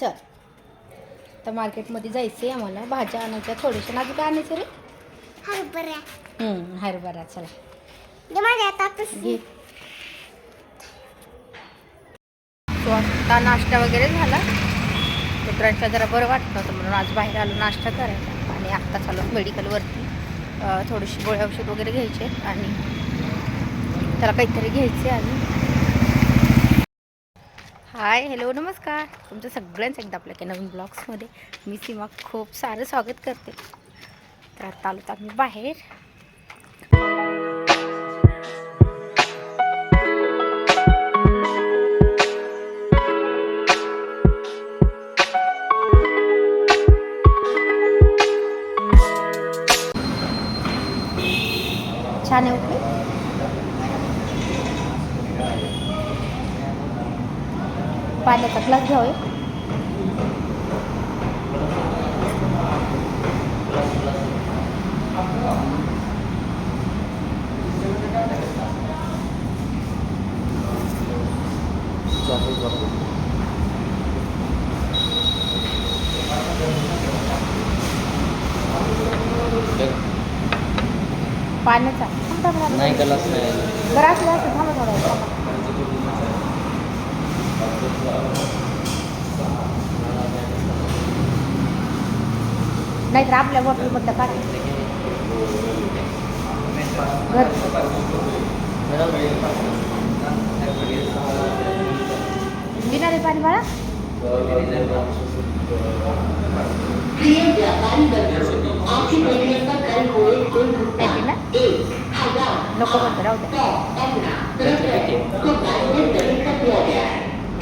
चल. तर मार्केटमध्ये जायचं आहे आम्हाला. भाज्या आणायच्या थोड्याशा. अजून काय आणायचं रे? हरभरा. हम्म, हरभरा. चला. माझ्या तो आता नाश्ता वगैरे झाला. मित्रांच्या जरा बरं वाटत नव्हतं म्हणून आज बाहेर आलो नाश्ता करायला. आणि आत्ता चालू मेडिकलवरती थोडीशी गोळ्या औषध वगैरे घ्यायचे. आणि त्याला काहीतरी घ्यायचे आणि हाय हॅलो नमस्कार. तुमचं सगळ्यांचं एकदा आपल्या काही नवीन ब्लॉग्समध्ये मी सीमा खूप सारं स्वागत करते. तर आता आलो तर आम्ही बाहेर. पाण्याचा ग्लास घ्यावे पाण्याचा. नाही गलास नाही असं असं थांबा थोडा. नाहीतर आपल्या बॉटलमधलं काढ घर घेणार आहे पाणी बाळा नाही ना नको म्हणतो राहू द्या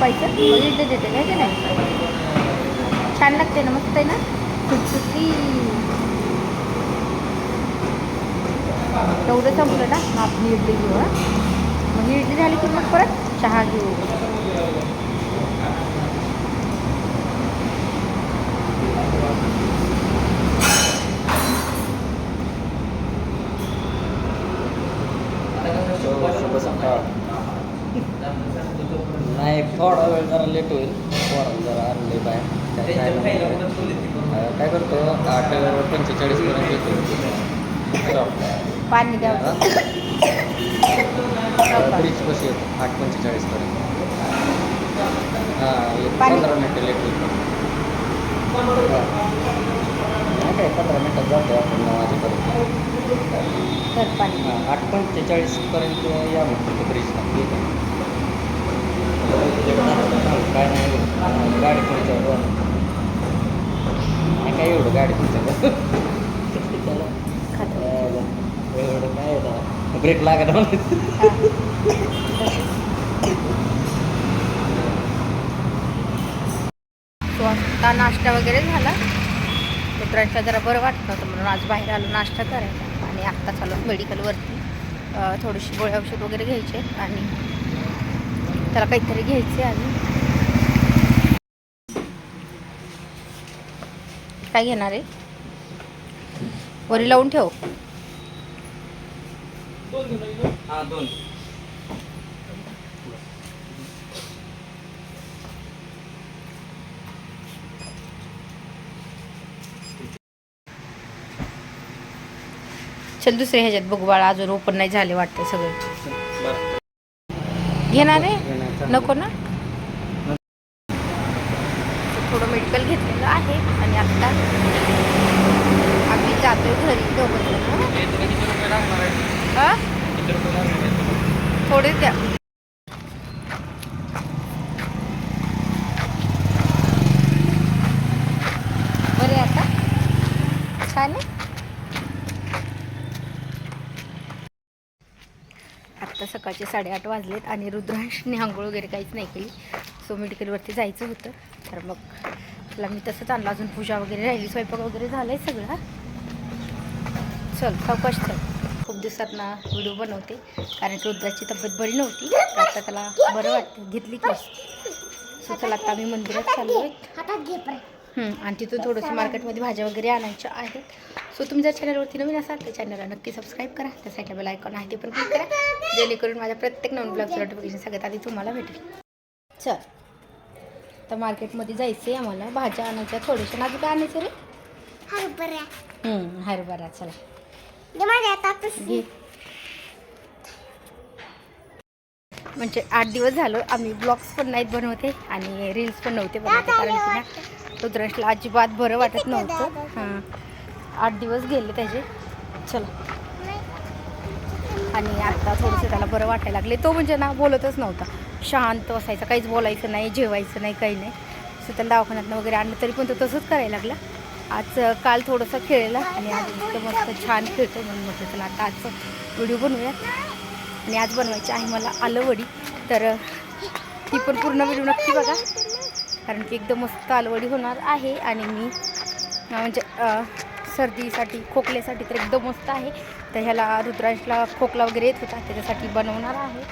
उपीट संपायचं देते काय की नाही? छान लागते ना मस्त आहे ना? सुटसुटी तेवढं संपलं ना मग आपली इडली घेऊ हा? मग ही इडली झाली की मग परत चहा घेऊ. थोडा वेळ जरा लेट होईल. पोराला जरा आणले बाहेर. काय. अं, करतो? आठ पंचेचाळीस पर्यंत येतो. पाणी द्यावं ब्रिज कशी येतो आठ पंचेचाळीस पर्यंत. हां एक पाणी- पंधरा मिनटं लेट होईल. नाही काय पंधरा मिनटात जातो आपण नऊ वाजेपर्यंत तर पाणी. हां आठ पंचेचाळीस पर्यंत या म्हणतो ब्रिजला काय नाही एवढं. गाडी पुढच्या नाही काय एवढं गाडी पुढच्या एवढं काय ब्रेक लागत आता नाश्ता वगैरे झाला. मित्रांच्या जरा बरं वाटत नव्हतं म्हणून आज बाहेर आलो नाश्ता करायला. आणि आत्ता चालू मेडिकलवरती थोडीशी गोळ्या औषध वगैरे घ्यायचे. आणि त्याला काहीतरी घ्यायचे आणि काय घेणार आहे? वरी लावून ठेव. हा दोन. चल दुसऱ्या ह्याच्यात बघू बाळा अजून ओपन नाही झाले वाटतं सगळे. घेणार आहे? नको ना? थोडं मेडिकल घेतलेलं आहे. आणि आत्ता आम्ही जातोय घरी दोघं? थोडेच द्या. बरे आता? छान आत्ता सकाळचे साडेआठ वाजलेत आणि रुद्रांशने आंघोळ वगैरे काहीच नाही केली. सो मेडिकलवरती जायचं होतं. तर मग त्याला मी तसंच आणलं अजून पूजा वगैरे राहिली स्वयंपाक वगैरे झालं आहे सगळं चल सावकाश चल खूप दिवसात ना व्हिडिओ बनवते कारण की रुद्राची तब्येत बरी नव्हती आता त्याला बरं वाटतं घेतली की सो चला आता आम्ही मंदिरात चाललो आहे आणि तिथून थोडंसं मार्केटमध्ये भाज्या वगैरे आणायच्या आहेत. सो तुम्ही जर चॅनलवरती नवीन असाल तर चॅनलला नक्की सबस्क्राईब करा. त्यासाठी बेल आयकॉन आहे ते पण क्लिक करा. जेणेकरून माझ्या प्रत्येक नवीन ब्लॉगचं नोटिफिकेशन सगळ्यात आधी तुम्हाला भेटेल. चल. तर मार्केटमध्ये जायचं आहे आम्हाला. भाज्या आणायच्या थोड्याशा. अजून काय आणायचं रे? हरभरा हं, हरभरा. चला. दे माझ्या हातात घे. म्हणजे आठ दिवस झालो आम्ही ब्लॉग्स पण नाहीत बनवते आणि रील्स पण नव्हते बनवते. कारण की ना रुद्रांशला अजिबात बरं वाटत नव्हतं. हां. आठ दिवस गेले त्याचे. चला. आणि आता थोडंसं त्याला बरं वाटायला लागले तो म्हणजे ना बोलतच नव्हता. शांत असायचा काहीच बोलायचं नाही जेवायचं नाही काही नाही. सो त्याला दवाखान्यातनं वगैरे आणलं तरी पण तो तसंच करायला लागला. आज काल थोडंसं खेळला आणि आज इतकं मस्त छान खेळतो म्हणून म्हटलं चला आता आजचं व्हिडिओ बनवूया आणि आज बनवायची आहे मला आलं वडी. तर ती पण पूर्ण व्हिडिओ नक्की बघा. कारण की एकदम मस्त आलवडी होणार आहे आणि मी म्हणजे सर्दीसाठी खोकल्यासाठी तर एकदम मस्त आहे. तर ह्याला रुद्रांशला खोकला वगैरे येत होता त्याच्यासाठी बनवणार आहे.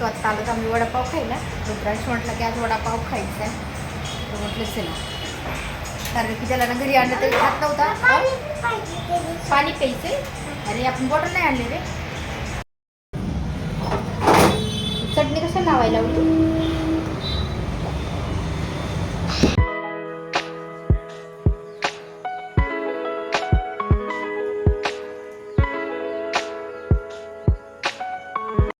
तो आता आलो आम्ही वडापाव खायला. रुद्रांश म्हटलं की आज वडापाव खायचा आहे. तर म्हटलं चला. कारण की त्याला ना घरी आणलं तरी खात नव्हता? पाणी प्यायचे आणि आपण बॉटल नाही आणले रे. चटणी कशा लावायला लावली?